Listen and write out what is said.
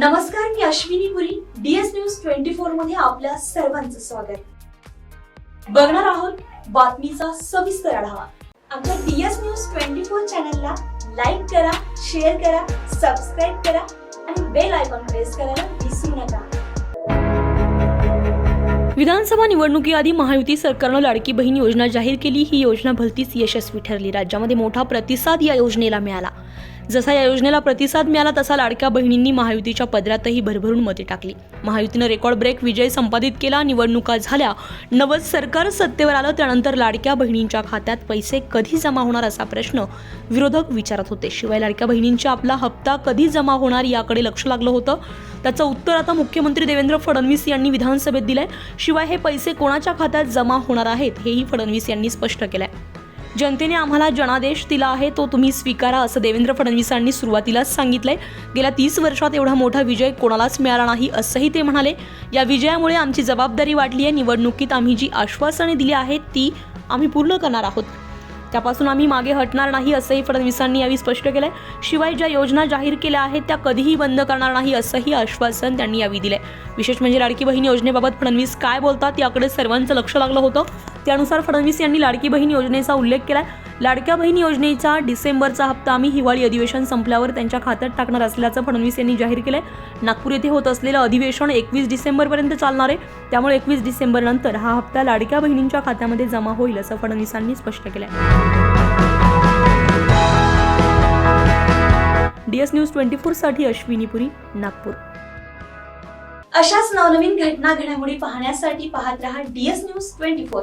नमस्कार मी Ashwini Puri DS news twenty फोरमध्ये आपल्या सर्वांचं स्वागत. बघणार आहोत बातमीचा सविस्तर आढावा. आमच्या डीएस न्यूज ट्वेंटी फोर चॅनलला लाईक करा शेअर करा सबस्क्राईब करा आणि बेल आयकॉन प्रेस करायला विसरू नका. विधानसभा निवडणुकीआधी महायुती सरकारनं लाडकी बहीण योजना जाहीर केली. ही योजना भलतीच यशस्वी ठरली. राज्यामध्ये मोठा प्रतिसाद या योजनेला मिळाला. जसा या योजनेला प्रतिसाद मिळाला तसा लाडक्या बहिणींनी महायुतीच्या पदरातही भरभरून मते टाकली. महायुतीनं रेकॉर्ड ब्रेक विजय संपादित केला निवडणुका झाल्या. नवं सरकार सत्तेवर आलं त्यानंतर लाडक्या बहिणींच्या खात्यात पैसे कधी जमा होणार असा प्रश्न विरोधक विचारत होते. शिवाय लाडक्या बहिणींच्या आपला हप्ता कधी जमा होणार याकडे लक्ष लागलं होतं. त्याचं उत्तर आता मुख्यमंत्री देवेंद्र फडणवीस यांनी विधानसभेत दिलंय. शिवाय हे पैसे कोणाच्या खात्यात जमा होणार आहेत हेही फडणवीस यांनी स्पष्ट केलंय. जनतेने आम्हाला जनादेश दिला आहे तो तुम्ही स्वीकारा असं देवेंद्र फडणवीसांनी सुरुवातीलाच सांगितलंय. गेल्या तीस वर्षात एवढा मोठा विजय कोणालाच मिळाला नाही असंही ते म्हणाले. या विजयामुळे आमची जबाबदारी वाढली आहे निवडणुकीत आम्ही जी आश्वासने दिली आहेत ती आम्ही पूर्ण करणार आहोत. त्यापासून आम्ही मागे हटणार नाही असंही फडणवीसांनी यावेळी स्पष्ट केलंय. शिवाय ज्या योजना जाहीर केल्या आहेत त्या कधीही बंद करणार नाही असंही आश्वासन त्यांनी यावेळी दिलंय. विशेष म्हणजे लाडकी बहीण योजनेबाबत फडणवीस काय बोलतात याकडे सर्वांचं लक्ष लागलं होतं. त्यानुसार फडणवीस यांनी लाडकी बहीण योजनेचा उल्लेख केला लाडक्या बहीण योजनेचा डिसेंबरचा हप्ता आम्ही हिवाळी अधिवेशन संपल्यावर त्यांच्या खात्यात टाकणार असल्याचं फडणवीस यांनी जाहीर केलंय. नागपूर येथे होत असलेलं अधिवेशन एकवीस डिसेंबरपर्यंत चालणार आहे. त्यामुळे एकवीस डिसेंबर नंतर हा हप्ता लाडक्या बहिणींच्या खात्यामध्ये जमा होईल असं फडणवीसांनी स्पष्ट केलंय. डीएस न्यूज ट्वेंटी फोरसाठी अश्विनी पुरी नागपूर. अशाच नवनवीन घटना घडामोडी पाहण्यासाठी पाहत रहा डीएस न्यूज ट्वेंटी फोर.